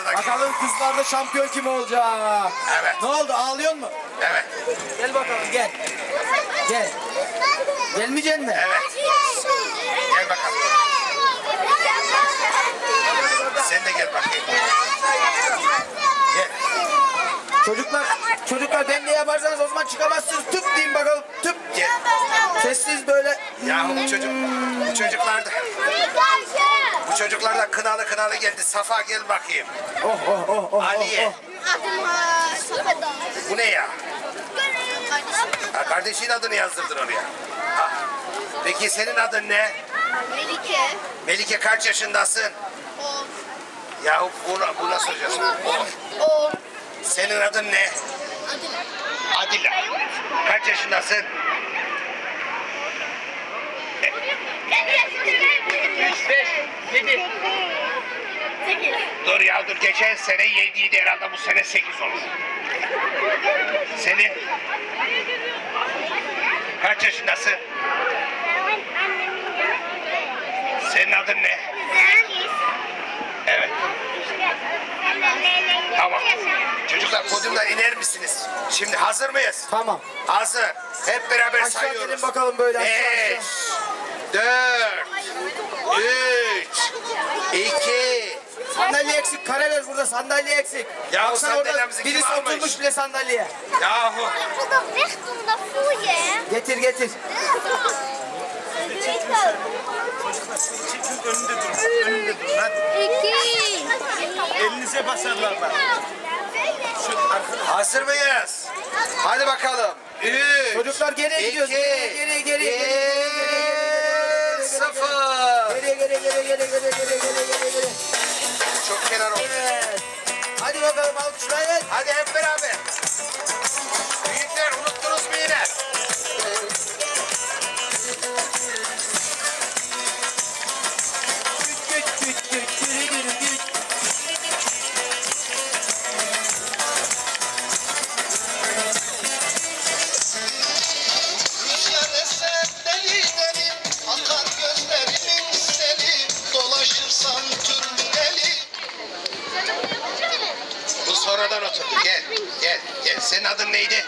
kızlarda. Bakalım kızlarda şampiyon kim olacak? Evet. Ne oldu ağlıyor mu? Evet. Gel bakalım gel. Gel. Gelmeyeceksin mi? Evet. Gel bakalım. Sen de gel bakayım. Gel. Çocuklar, çocuklar ben ne yaparsanız o zaman çıkamazsınız. Tüp deyin bakalım. Tüp. Gel. Sessiz böyle. Yahu bu çocuk, bu çocuklar da, çocuklar da kınalı kınalı geldi. Safa gel bakayım. Oh oh oh oh. Aliye. oh, Bu ne ya? Ha, kardeşin adını yazdırdın oraya. Ha. Peki senin adın ne? Melike. Melike kaç yaşındasın? O. Yahu buna, buna soracaksın. O. Senin adın ne? Adile. Kaç yaşındasın? Dur ya dur. Geçen sene 7'ydi herhalde bu sene 8 olur. Senin? Kaç yaşındasın? Senin adın ne? Evet. Tamam. Çocuklar podyumdan iner misiniz? Şimdi hazır mıyız? Tamam. Hazır. Hep beraber Aşağı sayıyoruz. gelin bakalım böyle aşağı Beş, aşağı. Dört, üç, iki. Sandalye eksik. Kareler burada sandalye eksik. Ya Baksana orada sandalyemizi kim birisi almış? oturmuş bile sandalyeye. Yahu. Bu da weg om da voelen. Getir getir. Çekin önünde dur. Önünde dur lan. İki. Elinize basarlar bak. Hazır mıyız? Hadi bakalım. Üç, Çocuklar geriye gidiyoruz. Geriye geriye geriye geriye geriye geriye সফর sonradan oturdu. Gel, gel, gel. Senin adın neydi?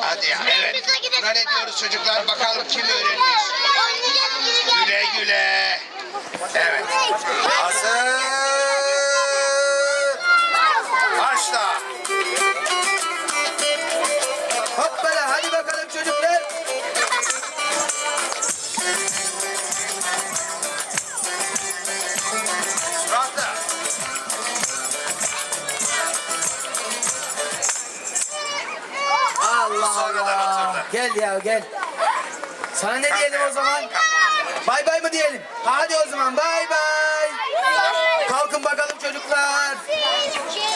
Hadi ya, evet. Buna ne diyoruz çocuklar? Bakalım kim öğrenmiş? Güle güle. Evet. Hazır. Başla. Gel ya gel. Sana ne diyelim o zaman? Bay bay mı diyelim? Hadi o zaman bay bay. Kalkın bakalım çocuklar.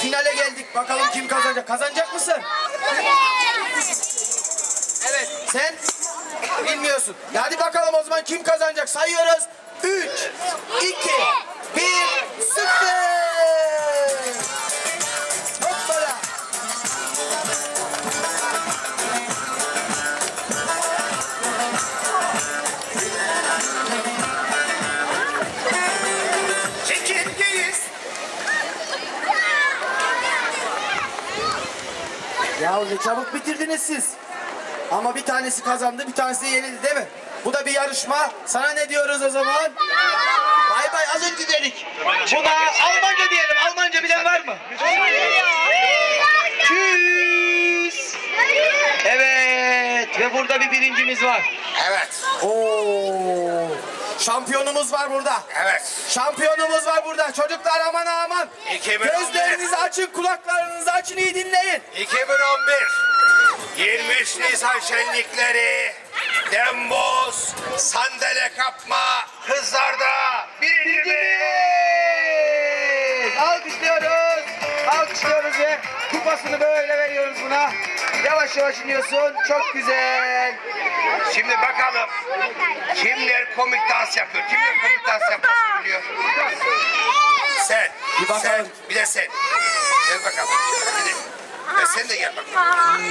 Finale geldik. Bakalım kim kazanacak? Kazanacak mısın? Evet. Sen bilmiyorsun. Hadi bakalım o zaman kim kazanacak? Sayıyoruz. 3, 2, 1, 0. çabuk bitirdiniz siz. Ama bir tanesi kazandı, bir tanesi yenildi değil mi? Bu da bir yarışma. Sana ne diyoruz o zaman? Bay bay az önce dedik. Buna Almanca diyelim. Almanca bilen var mı? Tschüss. Evet ve burada bir birincimiz var. Evet, Oo. Şampiyonumuz var burada. evet. Şampiyonumuz var burada. Çocuklar aman aman. 2011. Gözlerinizi açın, kulaklarınızı açın iyi dinleyin. 2011 23 Nisan şenlikleri Demboz sandalye kapma kızlarda birinci mi? Alkışlıyoruz. Alkışlıyoruz ve kupasını böyle veriyoruz buna. Yavaş yavaş iniyorsun. Çok güzel. Şimdi bakalım kimler komik dans yapıyor? Kimler komik dans yapmasını biliyor? Sen. Bir bakalım. Sen, bir de sen. Gel bakalım. Bir de. Ya sen de gel bakalım.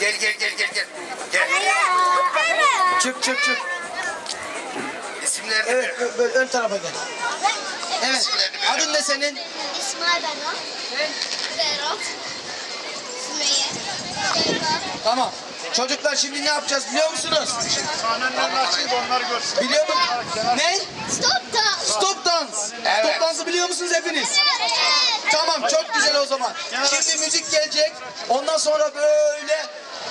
Gel gel gel gel gel. Gel. Çık çık çık. İsimlerini Evet ver. ö- böyle ön tarafa gel. Evet. İsimlerini. Adın ne senin? İsmail ben o. Berat. Tamam. Çocuklar şimdi ne yapacağız biliyor musunuz? Sahnenin nasıl onlar görsün. Biliyor musun? Ne? Stop da. Stop dans. Evet. Stop dansı biliyor musunuz hepiniz? Tamam çok güzel o zaman. Şimdi müzik gelecek. Ondan sonra böyle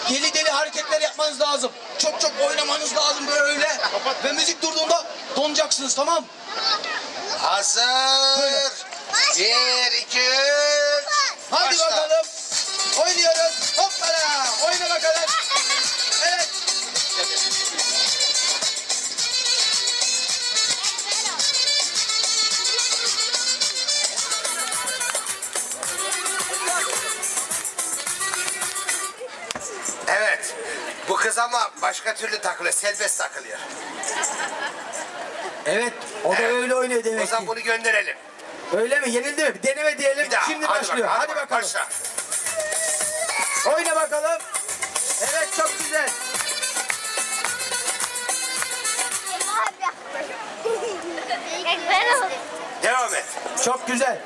deli deli hareketler yapmanız lazım. Çok çok oynamanız lazım böyle. Ve müzik durduğunda donacaksınız tamam? Hazır. Bir, iki, üç. Hadi Başla. Takılıyor. Serbest takılıyor. Evet. O da öyle oynuyor O demek zaman ki. bunu gönderelim. Öyle mi? Yenildi mi? Bir deneme diyelim. Bir daha. Şimdi hadi başlıyor. bakalım, Hadi bakalım. Başla. Oyna bakalım. Evet çok güzel. Devam et. Çok güzel.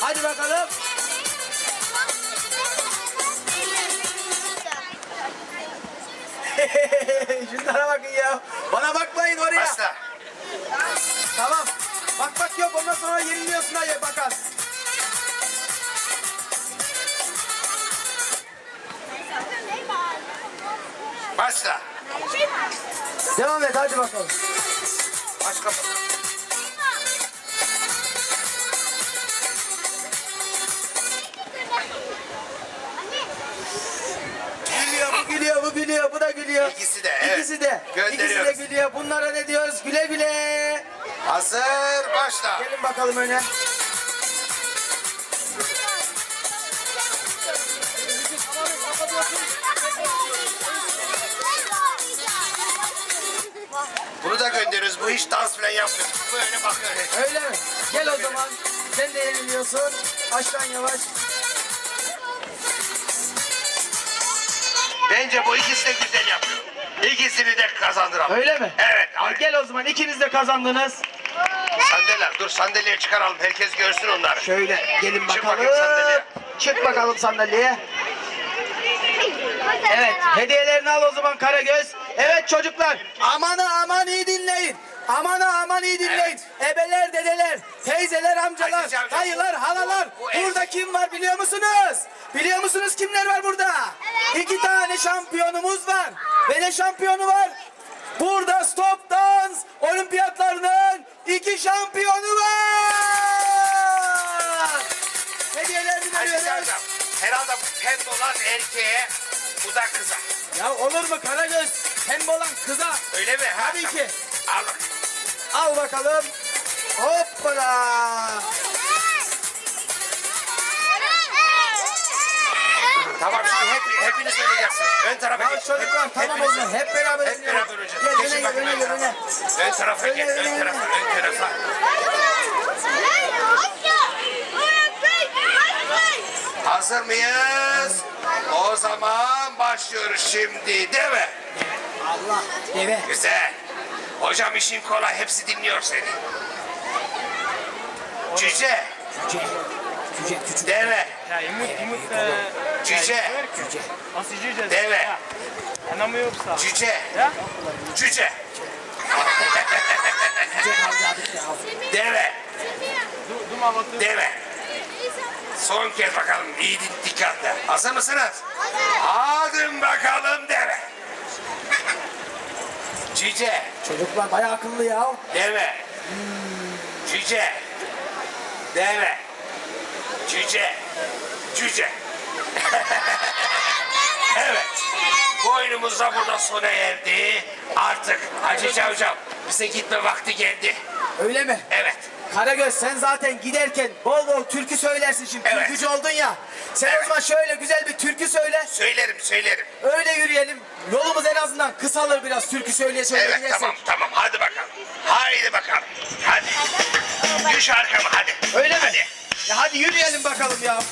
Hadi bakalım. Şunlara bakın ya. Bana bakmayın oraya. Başla. Tamam. Bak bak yok ondan sonra yeniliyorsun hayır bakar. Başla. Devam et hadi bakalım. Başka. Gülüyor İkisi de, evet. İkisi de. Gönderiyoruz. gülüyor. Bunlara ne diyoruz? Güle güle. Hazır. Başla. Gelin bakalım öne. Bunu da gönderiyoruz. Bu hiç dans falan yapmıyor. Böyle bakıyor. Öyle mi? Gel o zaman. Sen de yeniliyorsun. Baştan yavaş. Bence bu ikisi de güzel yapıyor. İkisini de kazandıralım. Öyle mi? Evet. Hadi. Gel o zaman ikiniz de kazandınız. Sandalye. Dur sandalyeye çıkaralım. Herkes görsün onları. Şöyle gelin Çık bakalım. bakayım sandalyeye. Çık bakalım sandalyeye. Evet hediyelerini al o zaman Karagöz. Evet çocuklar aman ha aman iyi dinleyin. Aman ha aman iyi dinleyin. Ebeler, dedeler, teyzeler, amcalar, Aziz amca, dayılar, halalar. bu- bu Burada kim var biliyor musunuz? Biliyor musunuz kimler var burada? İki tane şampiyonumuz var. Ve ne şampiyonu var? Burada stop dans olimpiyatlarının iki şampiyonu var. Hediyelerini veriyoruz. Herhalde pembe olan erkeğe, bu da kıza. Ya olur mu Karagöz? Pembe olan kıza. Öyle mi? Ha, Tabii ki. Al. Al bakalım. Hoppala. Tamam şimdi hep, hepiniz oynayacaksınız. Ön tarafa Ya geç. çocuklar Hep- tamam hepiniz- zaman hep beraber Hep beraber oynayacağız. Gel Geçin öne gel bakın öne ön gel öne. Ön tarafa öne, Ön tarafa. Ön tarafa. Hazır mıyız? O zaman başlıyoruz şimdi değil mi? Allah deve. Güzel. Hocam işin kolay. Hepsi dinliyor seni. Cüce. Cüce. Cüce küçük. Deve. Ya imut e, Cüce. Cüce. nasıl cüce? Deve. Ya, Anamı yoksa. Cüce. Ya? Cüce. Deve. Deve. Son kez bakalım. İyi di- dikkatle. Hazır mısınız? Hadi bakalım deve. Cüce. Çocuklar bayağı akıllı ya. Deve. Cüce. Deve. Cüce. Cüce. evet. Bu oyunumuz da burada sona erdi. Artık Hacı Cavcav bize gitme vakti geldi. Öyle mi? Evet. Karagöz sen zaten giderken bol bol türkü söylersin şimdi. Evet. Türkücü oldun ya. Sen o Evet. zaman şöyle güzel bir türkü söyle. Söylerim söylerim. Öyle yürüyelim. Yolumuz en azından kısalır biraz türkü söyleye söyleye Evet gidersek. tamam tamam hadi bakalım. Haydi bakalım. Hadi. Düş arkama hadi. Öyle mi? Hadi. Ya hadi yürüyelim bakalım ya.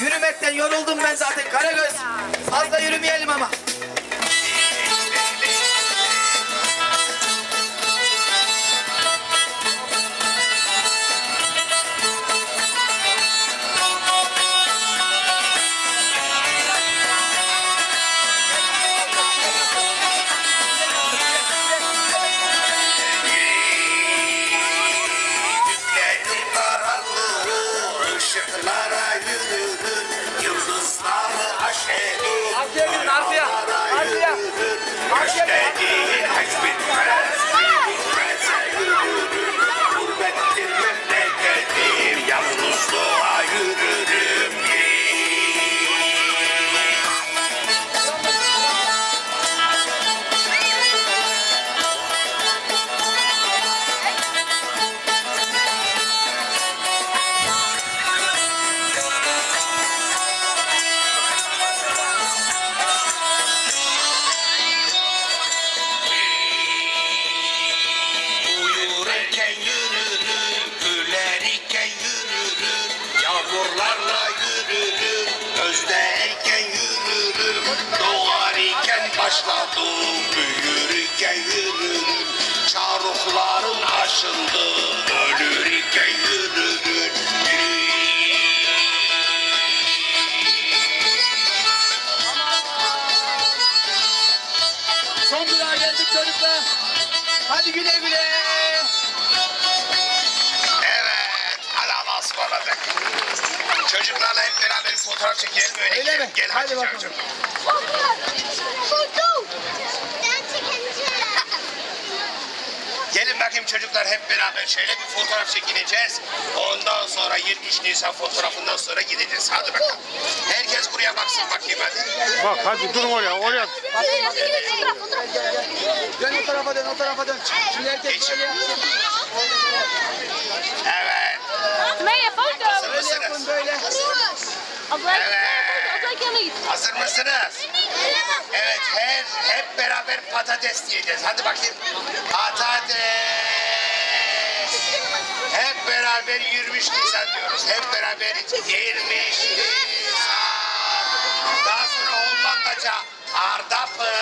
Yürümekten yoruldum ben zaten Karagöz. Fazla yürümeyelim ama. Başladım büyürken yürürüm Çarukların aşıldı ısmarladık Çocuklarla hep beraber fotoğraf çekelim öyle Öyle mi? Gel Hadi hadi bakalım. Gelin bakayım çocuklar hep beraber şöyle bir fotoğraf çekineceğiz. Ondan sonra 23 Nisan fotoğrafından sonra gideceğiz. Hadi bakalım. Herkes buraya baksın bakayım hadi. Bak hadi durun oraya oraya. Dön o tarafa dön o tarafa dön. Şimdi herkes böyle yapsın. Evet. Maya foto. Hazır Böyle yapın mısınız? böyle. Abla Evet. abla yamayız. Hazır mısınız? Evet her hep beraber patates diyeceğiz. Hadi bakayım. Patates. Hep beraber 23 Nisan diyoruz. Hep beraber 23 Nisan. Daha sonra Hollandaca Ardapı.